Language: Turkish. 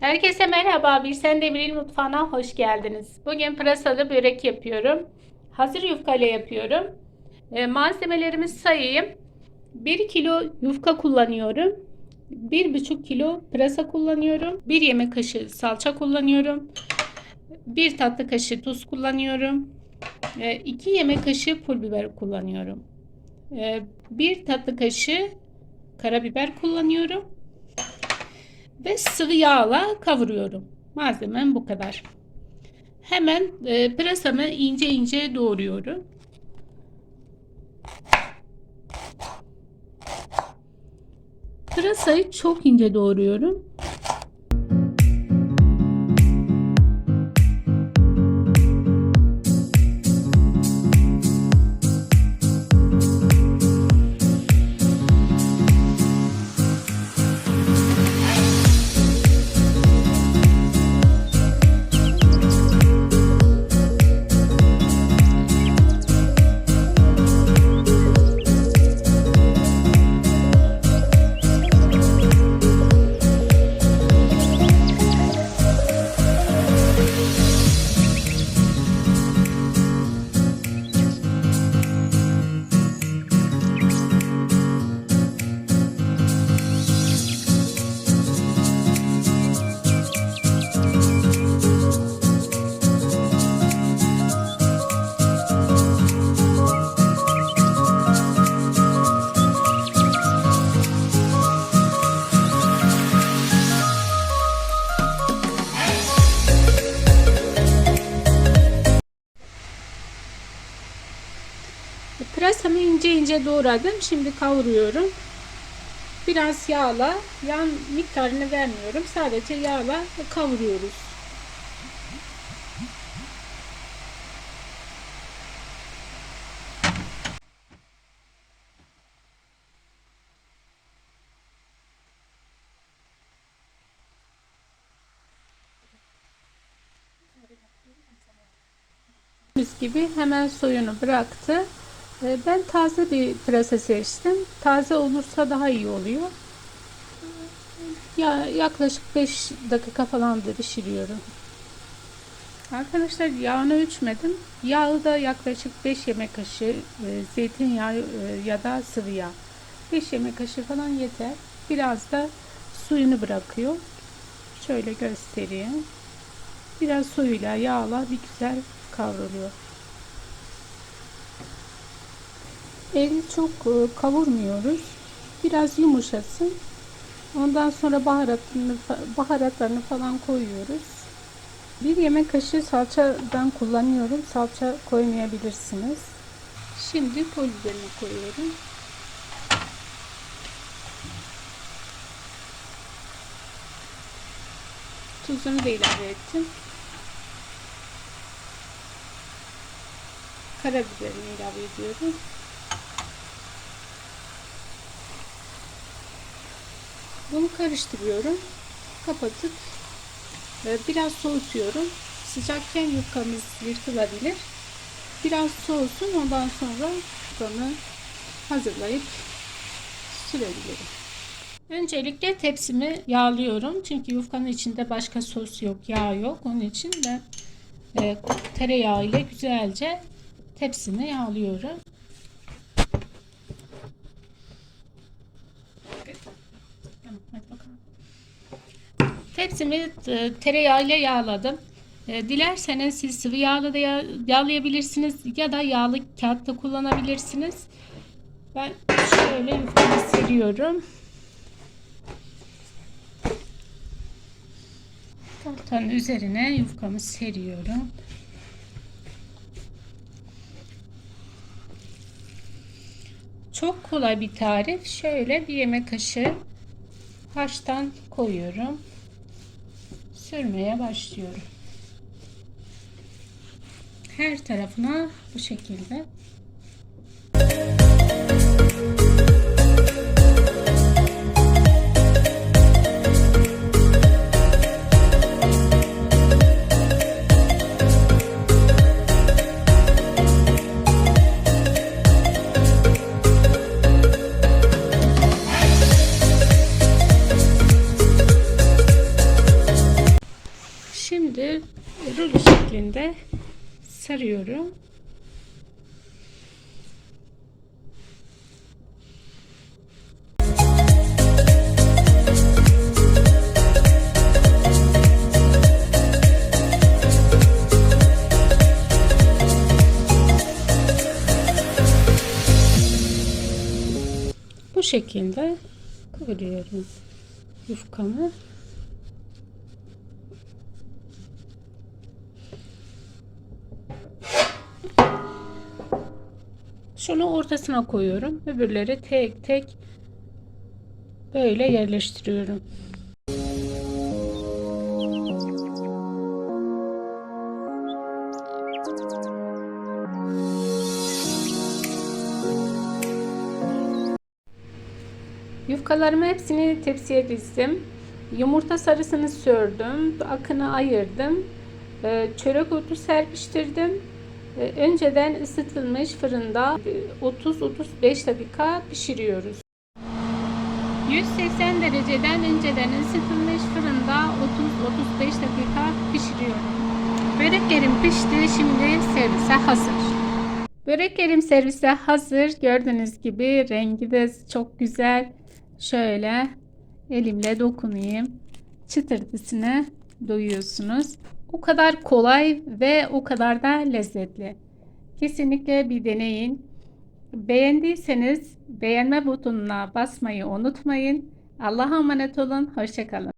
Herkese merhaba. Bir Sen Demir'in mutfağına hoş geldiniz. Bugün pırasalı börek yapıyorum. Hazır yufka ile yapıyorum. E, malzemelerimi sayayım. 1 kilo yufka kullanıyorum. 1,5 kilo pırasa kullanıyorum. 1 yemek kaşığı salça kullanıyorum. 1 tatlı kaşığı tuz kullanıyorum. 2 yemek kaşığı pul biber kullanıyorum. 1 tatlı kaşığı karabiber kullanıyorum ve sıvı yağla kavuruyorum. Malzemem bu kadar. Hemen e, pırasamı ince ince doğruyorum. Pırasayı çok ince doğruyorum. Pırasamı ince ince doğradım. Şimdi kavuruyorum. Biraz yağla, yağ miktarını vermiyorum. Sadece yağla kavuruyoruz. Gibi hemen suyunu bıraktı. Ee, Ben taze bir pırasa seçtim. Taze olursa daha iyi oluyor. Ya yaklaşık 5 dakika falan da pişiriyorum. Arkadaşlar yağını ölçmedim. Yağı da yaklaşık 5 yemek kaşığı e, zeytinyağı e, ya da sıvı yağ. 5 yemek kaşığı falan yeter. Biraz da suyunu bırakıyor. Şöyle göstereyim. Biraz suyuyla yağla bir güzel kavruluyor. Eli çok e, kavurmuyoruz. Biraz yumuşasın. Ondan sonra baharatını, baharatlarını falan koyuyoruz. Bir yemek kaşığı salçadan kullanıyorum. Salça koymayabilirsiniz. Şimdi pul biberini koyuyorum. Tuzunu da ilave ettim. Karabiberini ilave ediyorum. Bunu karıştırıyorum. Kapatıp e, biraz soğutuyorum. Sıcakken yufkamız yırtılabilir. Biraz soğusun ondan sonra yufkamı hazırlayıp sürebilirim. Öncelikle tepsimi yağlıyorum. Çünkü yufkanın içinde başka sos yok, yağ yok. Onun için ben e, tereyağı ile güzelce tepsimi yağlıyorum. Tepsimi e, tereyağıyla yağladım. E, Dilerseniz siz sıvı yağla da yağ- yağlayabilirsiniz ya da yağlı kağıt da kullanabilirsiniz. Ben şöyle yufkamı seriyorum. Tahtanın üzerine yufkamı seriyorum. Çok kolay bir tarif. Şöyle bir yemek kaşığı haştan koyuyorum. Sürmeye başlıyorum. Her tarafına bu şekilde. Şekilde sarıyorum. Bu şekilde kıvırıyorum yufkamı. Şunu ortasına koyuyorum. Öbürleri tek tek böyle yerleştiriyorum. Yufkalarımı hepsini tepsiye dizdim. Yumurta sarısını sördüm. Akını ayırdım. Ee, Çörek otu serpiştirdim. Ee, Önceden ısıtılmış fırında 30-35 dakika pişiriyoruz. 180 dereceden önceden ısıtılmış fırında 30-35 dakika pişiriyorum. Böreklerim pişti. Şimdi servise hazır. Böreklerim servise hazır. Gördüğünüz gibi rengi de çok güzel. Şöyle elimle dokunayım. Çıtırtısını duyuyorsunuz. O kadar kolay ve o kadar da lezzetli. Kesinlikle bir deneyin. Beğendiyseniz beğenme butonuna basmayı unutmayın. Allah'a emanet olun. Hoşçakalın.